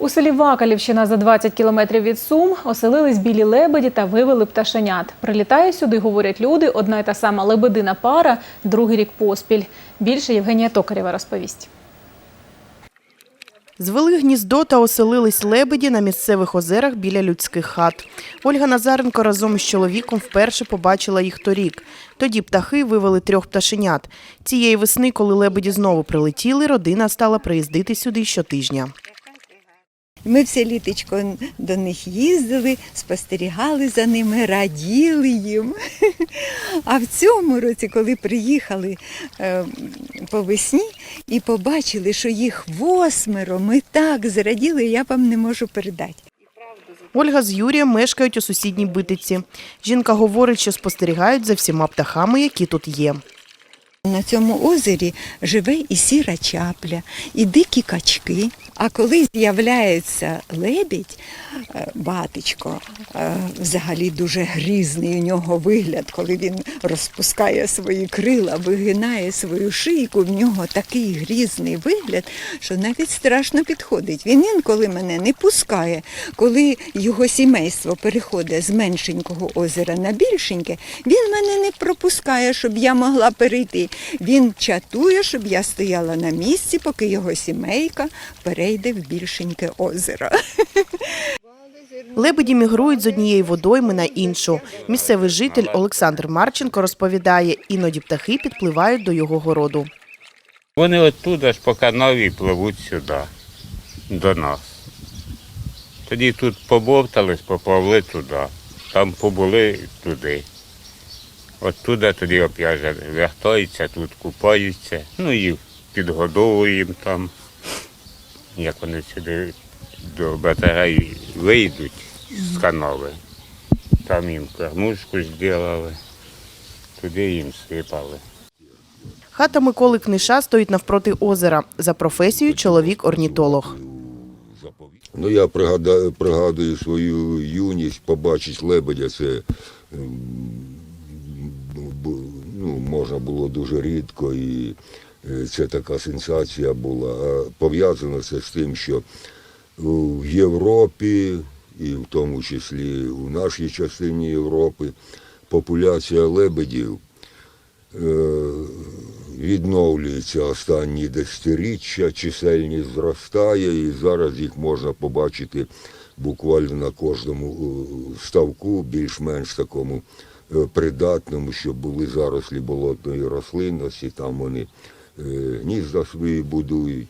У селі Вакалівщина за 20 кілометрів від Сум оселились білі лебеді та вивели пташенят. Прилітає сюди, говорять люди, одна й та сама лебедина пара, другий рік поспіль. Більше Євгенія Токарєва розповість. Звели гніздо та оселились лебеді на місцевих озерах біля людських хат. Ольга Назаренко разом із чоловіком вперше побачила їх торік. Тоді птахи вивели трьох пташенят. Цієї весни, коли лебеді знову прилетіли, родина стала приїздити сюди щотижня. Ми все літочко до них їздили, спостерігали за ними, раділи їм. А в цьому році, коли приїхали е, по весні і побачили, що їх восьмеро, ми так зраділи, я вам не можу передати. Ольга з Юрієм мешкають у сусідній битиці. Жінка говорить, що спостерігають за всіма птахами, які тут є. На цьому озері живе і сіра чапля, і дикі качки. А коли з'являється лебідь, е, батечко, е, взагалі дуже грізний у нього вигляд, коли він розпускає свої крила, вигинає свою шийку, в нього такий грізний вигляд, що навіть страшно підходить. Він інколи мене не пускає. Коли його сімейство переходить з меншенького озера на більшеньке, він мене не пропускає, щоб я могла перейти. Він чатує, щоб я стояла на місці, поки його сімейка перейде в більшеньке озеро. Лебеді мігрують з однієї водойми на іншу. Місцевий житель Олександр Марченко розповідає, іноді птахи підпливають до його городу. Вони оттуда ж по канаві пливуть сюди, до нас. Тоді тут побовтались, попливли туди. Там побули туди. Оттуда тоді опять же вертаються, тут купаються. Ну і підгодовуємо там. Як вони сюди до батареї вийдуть з канави. Там їм кормушку зробили, туди їм сипали. Хата Миколи Книша стоїть навпроти озера. За професією чоловік орнітолог. Ну, я пригадаю, пригадую свою юність, побачити лебедя, це ну, можна було дуже рідко, і це така сенсація була. Пов'язано це з тим, що в Європі, і в тому числі у нашій частині Європи, популяція лебедів е, відновлюється останні десятиріччя, чисельність зростає, і зараз їх можна побачити буквально на кожному е, ставку, більш-менш такому е, придатному, щоб були зарослі болотної рослинності, там вони е, гнізда свої будують.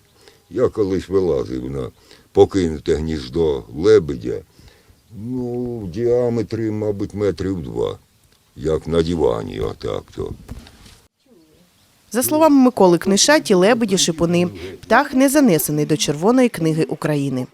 Я колись вилазив на покинуте гніздо лебедя, ну, в діаметрі, мабуть, метрів два, як на дивані, отак то. За словами Миколи Книша, ті лебеді шипуни. Птах не занесений до Червоної книги України.